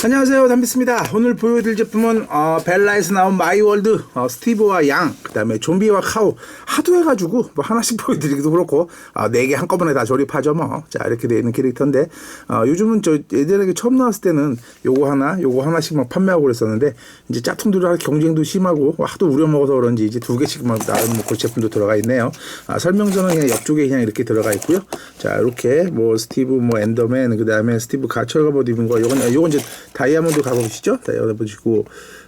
안녕하세요. 담비스입니다. 오늘 보여드릴 제품은 어, 벨라에서 나온 마이월드 어, 스티브와 양 그 다음에 좀비와 카우 하도 해가지고 뭐 하나씩 보여드리기도 그렇고 어, 네개 한꺼번에 다 조립하죠 뭐자 이렇게 되어 있는 캐릭터인데 어, 요즘은 저 예전에 처음 나왔을 때는 요거 하나 요거 하나씩 막 판매하고 그랬었는데 이제 짝퉁들하고 경쟁도 심하고 하도 우려먹어서 그런지 이제 두 개씩 막 나온 뭐그 제품도 들어가 있네요. 아, 설명서는 그냥 옆쪽에 그냥 이렇게 들어가 있고요. 자 이렇게 뭐 스티브 뭐 엔더맨 그 다음에 스티브 가철 갑옷 입은 거 요건 요건 이제 다이아몬드 가보시죠. 다이아몬드 보시고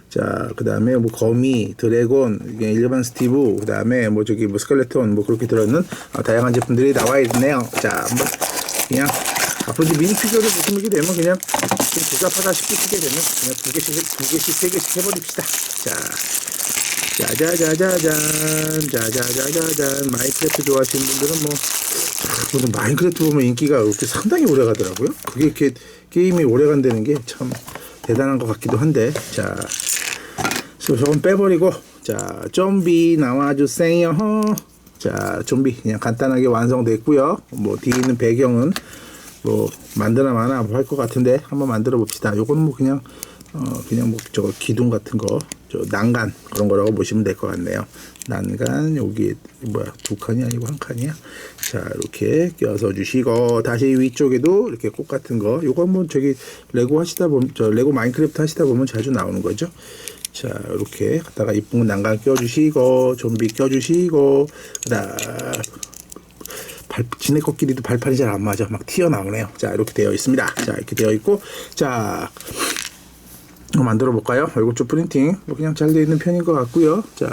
자 그 다음에 뭐 거미, 드래곤, 이게 일반 스티브, 그 다음에 뭐 저기 뭐 스켈레톤 뭐 그렇게 들어있는 어, 다양한 제품들이 나와 있네요. 자 한번 그냥 이제 미니 피규어를 보시게 되면 그냥 좀 복잡하다 싶으시게 되면 그냥 두 개씩 두 개씩 세 개씩 해버립시다. 자. 짜자자자잔 짜자자자잔 마인크래프트 좋아하시는 분들은 뭐 저는 마인크래프트 보면 인기가 이렇게 상당히 오래 가더라고요. 그게 이렇게 게임이 오래 간다는 게 참 대단한 것 같기도 한데 자 저건 빼버리고 자 좀비 나와주세요. 자 좀비 그냥 간단하게 완성됐고요. 뭐 뒤에 있는 배경은 뭐 만드나 마나 뭐 할 것 같은데 한번 만들어 봅시다. 요건 뭐 그냥 어 그냥 뭐 저거 기둥 같은 거저 난간 그런 거라고 보시면 될 것 같네요. 난간 여기 뭐야 두 칸이 아니고 한 칸이야. 자 이렇게 껴서 주시고 다시 위쪽에도 이렇게 꽃 같은 거 요거 한번 저기 레고 하시다 보면 저 레고 마인크래프트 하시다 보면 자주 나오는 거죠. 자 이렇게 갖다가 이쁜 거 난간 껴주시고 좀비 껴주시고 그다음 발, 지네 코끼리도 발판이 잘 안 맞아. 막 튀어나오네요. 자, 이렇게 되어 있습니다. 자, 이렇게 되어 있고, 자, 만들어 볼까요? 얼굴 프린팅. 뭐 그냥 잘 되어 있는 편인 것 같고요. 자,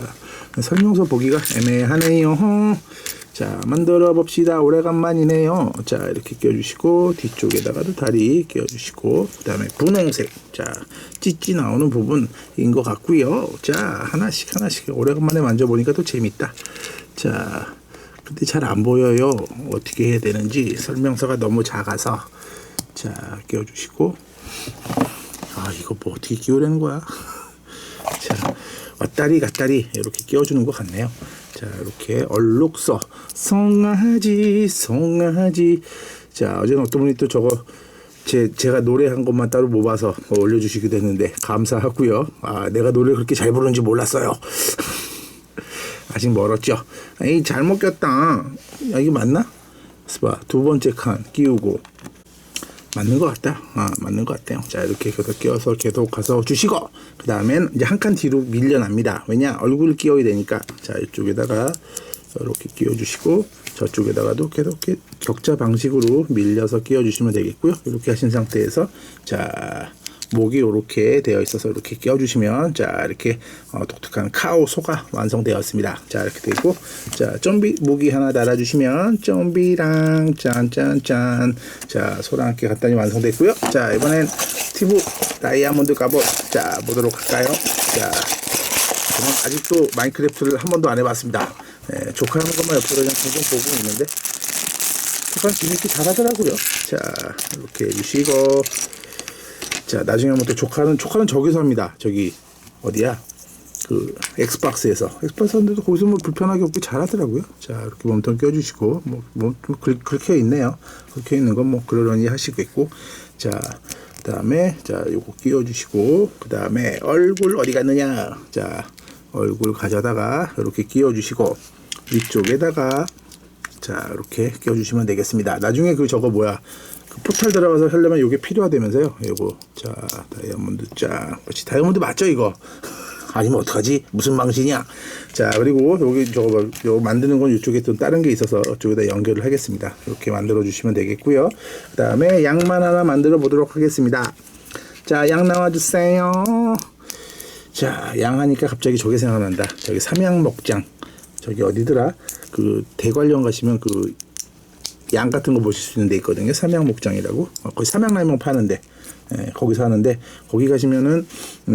설명서 보기가 애매하네요. 자, 만들어 봅시다. 오래간만이네요. 자, 이렇게 껴주시고, 뒤쪽에다가도 다리 껴주시고, 그 다음에 분홍색. 자, 찢지 나오는 부분인 것 같고요. 자, 하나씩 하나씩 오래간만에 만져보니까 또 재밌다. 자, 근데 잘 안 보여요. 어떻게 해야 되는지 설명서가 너무 작아서 자 끼워주시고 아 이거 뭐 어떻게 끼우려는 거야? 자 왔다리 갔다리 이렇게 끼워주는 것 같네요. 자 이렇게 얼룩서 송아지 송아지 자 어제는 어떤 분이 또 저거 제, 제가 노래한 것만 따로 모아서 올려주시기도 했는데 감사하고요. 아 내가 노래 그렇게 잘 부르는지 몰랐어요. 아직 멀었죠. 에이 잘못 꼈다. 야, 이게 맞나? 봐. 두 번째 칸 끼우고 맞는 것 같다. 아 맞는 것 같아요. 자 이렇게 계속 끼워서 계속 가서 주시고 그 다음엔 이제 한 칸 뒤로 밀려납니다. 왜냐 얼굴을 끼워야 되니까 자 이쪽에다가 이렇게 끼워주시고 저쪽에다가도 계속 격자 방식으로 밀려서 끼워주시면 되겠고요. 이렇게 하신 상태에서 자 목이 이렇게 되어 있어서 이렇게 끼워주시면 자 이렇게 어, 독특한 카오 소가 완성되었습니다. 자 이렇게 되고 자 좀비 목이 하나 달아주시면 좀비랑 짠짠짠 자 소랑 함께 간단히 완성됐고요. 자 이번엔 스티브 다이아몬드 갑옷 자 보도록 할까요? 자 저는 아직도 마인크래프트를 한 번도 안 해봤습니다. 네, 조카 하는 것만 옆으로 그냥 보고 있는데 조카는 재밌게 잘하더라고요. 자 이렇게 해주시고 자 나중에 한번 또 조카는 조카는 저기서 합니다. 저기 어디야? 그 엑스박스에서 엑스박스 하는데도 거기서 뭐 불편하게 없고 잘 하더라고요. 자 이렇게 몸통 껴주시고 뭐, 뭐 그, 그렇게 있네요. 그렇게 있는 건 뭐 그러려니 하시겠고 자 그 다음에 자 요거 끼워주시고 그 다음에 얼굴 어디 갔느냐? 자 얼굴 가져다가 이렇게 끼워주시고 위쪽에다가 자 이렇게 끼워주시면 되겠습니다. 나중에 그 저거 뭐야? 그 포탈 들어가서 하려면 이게 필요하다면서요. 요거 자 다이아몬드 짱. 그렇지 다이아몬드 맞죠 이거? 아니면 어떡하지? 무슨 망신이야? 자 그리고 여기 저거 요 만드는 건 이쪽에 또 다른 게 있어서 이쪽에다 연결을 하겠습니다. 이렇게 만들어 주시면 되겠고요. 그 다음에 양만 하나 만들어 보도록 하겠습니다. 자 양 나와 주세요. 자, 양 하니까 갑자기 저게 생각난다. 저기 삼양 먹장. 저기 어디더라? 그 대관령 가시면 그 양 같은 거 보실 수 있는 데 있거든요. 삼양 목장이라고. 어, 거기 삼양라면 파는데. 예, 거기서 하는데 거기 가시면은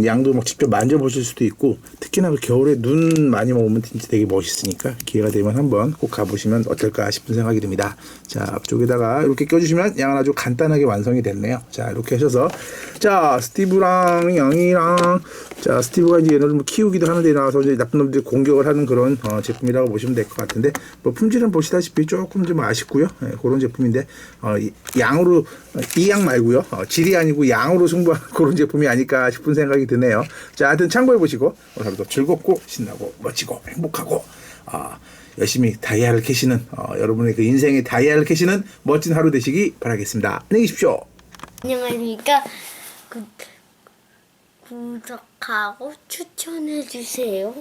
양도 막 직접 만져보실 수도 있고 특히나 그 겨울에 눈 많이 먹으면 진짜 되게 멋있으니까 기회가 되면 한번 꼭 가보시면 어떨까 싶은 생각이 듭니다. 자 앞쪽에다가 이렇게 껴주시면 양은 아주 간단하게 완성이 됐네요. 자 이렇게 하셔서 자 스티브랑 양이랑 자 스티브가 이제 얘네를 뭐 키우기도 하는데 나와서 이제 나쁜 놈들이 공격을 하는 그런 어, 제품이라고 보시면 될 것 같은데 뭐 품질은 보시다시피 조금 좀 아쉽고요. 예, 그런 제품인데 어, 이- 양으로 이 양 말고요 어, 질이 아니고 양으로 승부하는 그런 제품이 아닐까 싶은 생각이 드네요. 자, 하여튼 참고해 보시고 오늘 하루도 즐겁고 신나고 멋지고 행복하고 어, 열심히 다이아를 캐시는 어, 여러분의 그 인생의 다이아를 캐시는 멋진 하루 되시기 바라겠습니다. 안녕히 계십시오. 안녕하십니까. 구, 구독하고 추천해 주세요.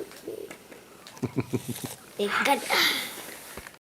여기까지.